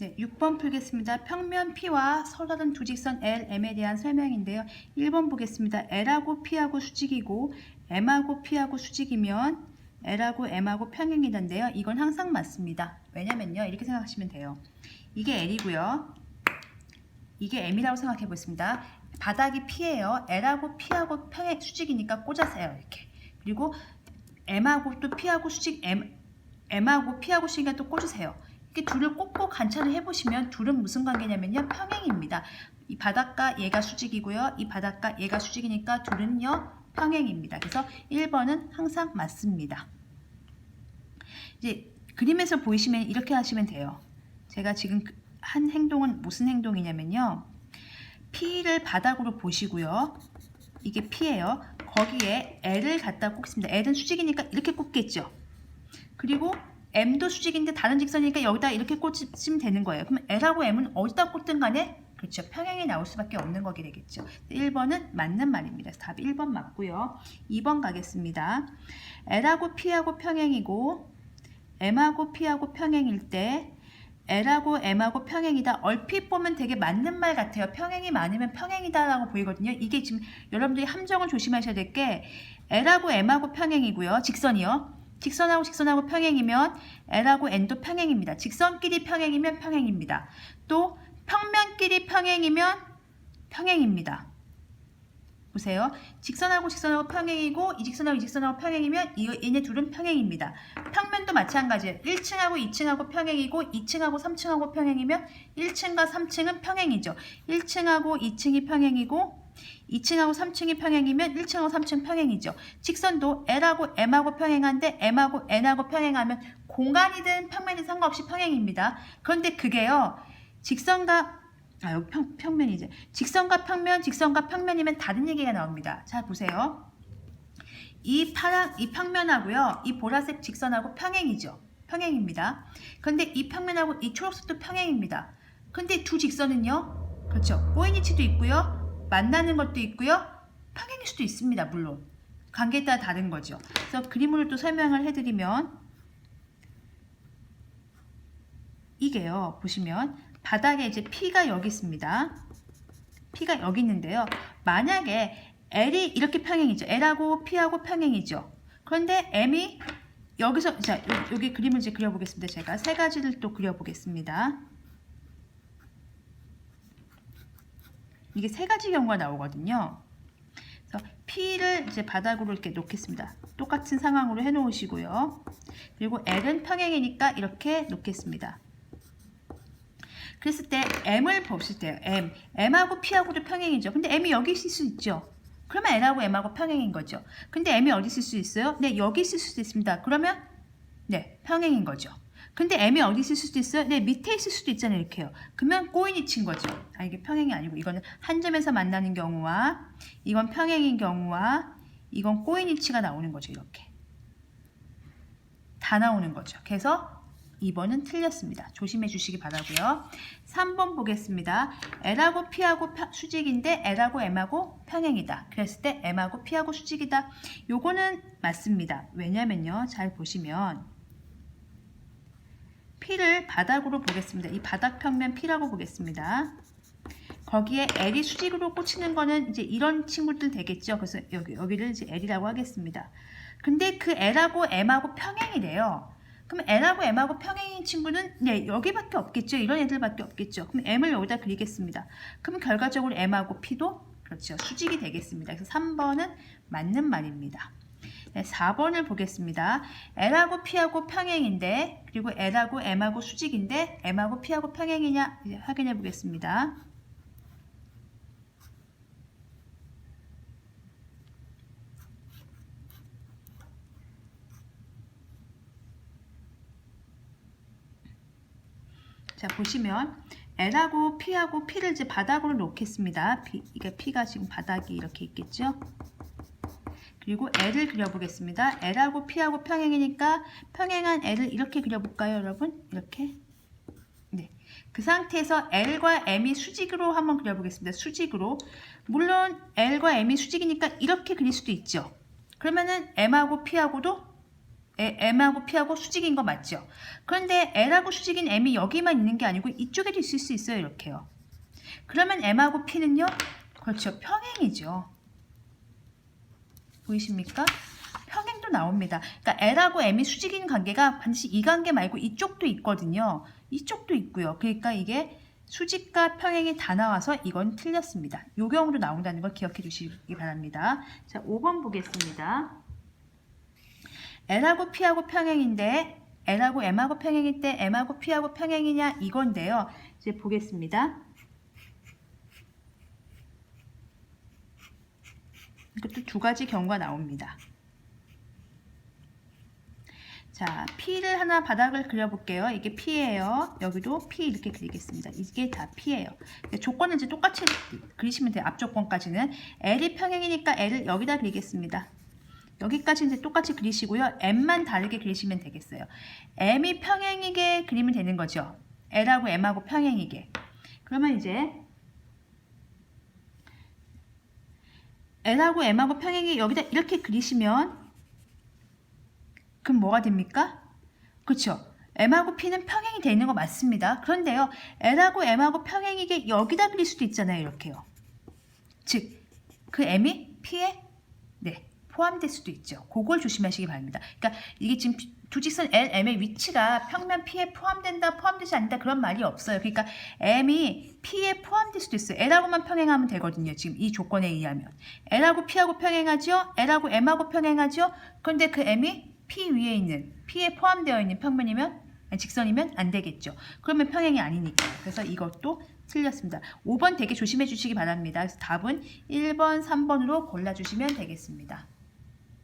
네, 6번 풀겠습니다. 평면 P와 서다른 두 직선 L, M에 대한 설명인데요. 1번 보겠습니다. L하고 P하고 수직이고 M하고 P하고 수직이면 L하고 M하고 평행이던데요. 이건 항상 맞습니다. 왜냐면요. 이렇게 생각하시면 돼요. 이게 L이고요. 이게 M이라고 생각해 보겠습니다. 바닥이 P예요. L하고 P하고 평행 수직이니까 꽂아서요. 이렇게. 그리고 M하고 또 P하고 수직 M, M하고 P하고 수직이니까 또 꽂으세요. 이렇게 둘을 꼭꼭 관찰을 해보시면 둘은 무슨 관계냐면요. 평행입니다. 이 바닥과 얘가 수직이고요. 이 바닥과 얘가 수직이니까 둘은요. 평행입니다. 그래서 1번은 항상 맞습니다. 이제 그림에서 보이시면 이렇게 하시면 돼요. 제가 지금 그- 한 행동은 무슨 행동이냐면요. P를 바닥으로 보시고요. 이게 P예요. 거기에 L을 갖다 꽂습니다. L은 수직이니까 이렇게 꽂겠죠. 그리고 M도 수직인데 다른 직선이니까 여기다 이렇게 꽂으면 되는 거예요. 그럼 L하고 M은 어디다 꽂든 간에 그렇죠. 평행이 나올 수밖에 없는 거게 되겠죠. 1번은 맞는 말입니다. 답 1번 맞고요. 2번 가겠습니다. L하고 P하고 평행이고 M하고 P하고 평행일 때 L하고 M하고 평행이다. 얼핏 보면 되게 맞는 말 같아요. 평행이 많으면 평행이다라고 보이거든요. 이게 지금 여러분들이 함정을 조심하셔야 될 게 L하고 M하고 평행이고요. 직선이요. 직선하고 직선하고 평행이면 L하고 N도 평행입니다. 직선끼리 평행이면 평행입니다. 또 평면끼리 평행이면 평행입니다. 보세요. 직선하고 직선하고 평행이고 이 직선하고 이 직선하고 평행이면 이, 얘네 둘은 평행입니다. 평면도 마찬가지예요. 1층하고 2층하고 평행이고 2층하고 3층하고 평행이면 1층과 3층은 평행이죠. 1층하고 2층이 평행이고 2층하고 3층이 평행이면 1층하고 3층 평행이죠. 직선도 L하고 M하고 평행한데 M하고 N하고 평행하면 공간이든 평면이든 상관없이 평행입니다. 그런데 그게요. 직선과 아 여기 평, 평면이지. 직선과 평면, 직선과 평면이면 다른 얘기가 나옵니다. 자 보세요. 이 파란 이 평면하고요. 이 보라색 직선하고 평행이죠. 평행입니다. 그런데 이 평면하고 이 초록색도 평행입니다. 근데 두 직선은요. 그렇죠. 꼬인 위치도 있고요. 만나는 것도 있고요. 평행일 수도 있습니다. 물론. 관계에 따라 다른 거죠. 그래서 그림으로 또 설명을 해드리면 이게요. 보시면 바닥에 이제 P가 여기 있습니다. P가 여기 있는데요. 만약에 L이 이렇게 평행이죠. L하고 P하고 평행이죠. 그런데 M이 여기서 자 요- 여기 그림을 이제 그려보겠습니다. 제가 세 가지를 또 그려보겠습니다. 이게 세 가지 경우가 나오거든요. 그래서 P를 이제 바닥으로 이렇게 놓겠습니다. 똑같은 상황으로 해 놓으시고요. 그리고 L은 평행이니까 이렇게 놓겠습니다. 그랬을 때 M을 보실 때요. M. M하고 P하고도 평행이죠. 근데 M이 여기 있을 수 있죠. 그러면 L하고 M하고 평행인 거죠. 근데 M이 어디 있을 수 있어요? 네, 여기 있을 수도 있습니다. 그러면 네, 평행인 거죠. 근데 M이 어디 있을 수도 있어요? 네, 밑에 있을 수도 있잖아요. 이렇게요. 그러면 꼬인이 친 거죠. 아, 이게 평행이 아니고 이거는 한 점에서 만나는 경우와 이건 평행인 경우와 이건 꼬인이 치가 나오는 거죠. 이렇게. 다 나오는 거죠. 그래서 2번은 틀렸습니다. 조심해 주시기 바라고요. 3번 보겠습니다. L하고 P하고 펴- 수직인데 L하고 M하고 평행이다. 그랬을 때 M하고 P하고 수직이다. 요거는 맞습니다. 왜냐면요. 잘 보시면 P를 바닥으로 보겠습니다. 이 바닥 평면 P라고 보겠습니다. 거기에 L이 수직으로 꽂히는 거는 이제 이런 친구들 되겠죠. 그래서 여기, 여기를 이제 L이라고 하겠습니다. 근데 그 L하고 M하고 평행이래요. 그럼 L하고 M하고 평행인 친구는 네 여기밖에 없겠죠. 이런 애들밖에 없겠죠. 그럼 M을 여기다 그리겠습니다. 그럼 결과적으로 M하고 P도 그렇죠. 수직이 되겠습니다. 그래서 3번은 맞는 말입니다. 네, 4번을 보겠습니다. L하고 P하고 평행인데 그리고 L하고 M하고 수직인데 M하고 P하고 평행이냐 확인해 보겠습니다. 자 보시면 L하고 P하고 P를 이제 바닥으로 놓겠습니다. P, 이게 P가 지금 바닥이 이렇게 있겠죠? 그리고 L을 그려보겠습니다. L하고 P하고 평행이니까 평행한 L을 이렇게 그려볼까요, 여러분? 이렇게. 네. 그 상태에서 L과 M이 수직으로 한번 그려보겠습니다. 수직으로. 물론 L과 M이 수직이니까 이렇게 그릴 수도 있죠. 그러면은 M하고 P하고도 에- M하고 P하고 수직인 거 맞죠? 그런데 L하고 수직인 M이 여기만 있는 게 아니고 이쪽에도 있을 수 있어요. 이렇게요. 그러면 M하고 P는요? 그렇죠. 평행이죠. 보이십니까? 평행도 나옵니다. 그러니까 L하고 M이 수직인 관계가 반드시 이 관계 말고 이쪽도 있거든요. 이쪽도 있고요. 그러니까 이게 수직과 평행이 다 나와서 이건 틀렸습니다. 요 경우로 나온다는 걸 기억해 주시기 바랍니다. 자, 5번 보겠습니다. L하고 P하고 평행인데 L하고 M하고 평행일 때 M하고 P하고 평행이냐 이건데요. 이제 보겠습니다. 이것도 두 가지 경우가 나옵니다. 자, P를 하나 바닥을 그려볼게요. 이게 P예요. 여기도 P 이렇게 그리겠습니다. 이게 다 P예요. 조건은 이제 똑같이 그리시면 돼요. 앞 조건까지는. L이 평행이니까 L을 여기다 그리겠습니다. 여기까지 이제 똑같이 그리시고요. M만 다르게 그리시면 되겠어요. M이 평행이게 그리면 되는 거죠. L하고 M하고 평행이게. 그러면 이제 L하고 M하고 평행이 여기다 이렇게 그리시면 그럼 뭐가 됩니까? 그렇죠. M하고 P는 평행이 되어 있는 거 맞습니다. 그런데요. L하고 M하고 평행이게 여기다 그릴 수도 있잖아요. 이렇게요. 즉, 그 M이 P에 네, 포함될 수도 있죠. 그걸 조심하시기 바랍니다. 그러니까 이게 지금 두 직선 L, M의 위치가 평면 P에 포함된다, 포함되지 않는다 그런 말이 없어요. 그러니까 M이 P에 포함될 수도 있어요. L하고만 평행하면 되거든요. 지금 이 조건에 의하면. L하고 P하고 평행하죠? L하고 M하고 평행하죠? 그런데 그 M이 P 위에 있는, P에 포함되어 있는 평면이면, 직선이면 안 되겠죠. 그러면 평행이 아니니까. 그래서 이것도 틀렸습니다. 5번 되게 조심해 주시기 바랍니다. 그래서 답은 1번, 3번으로 골라주시면 되겠습니다.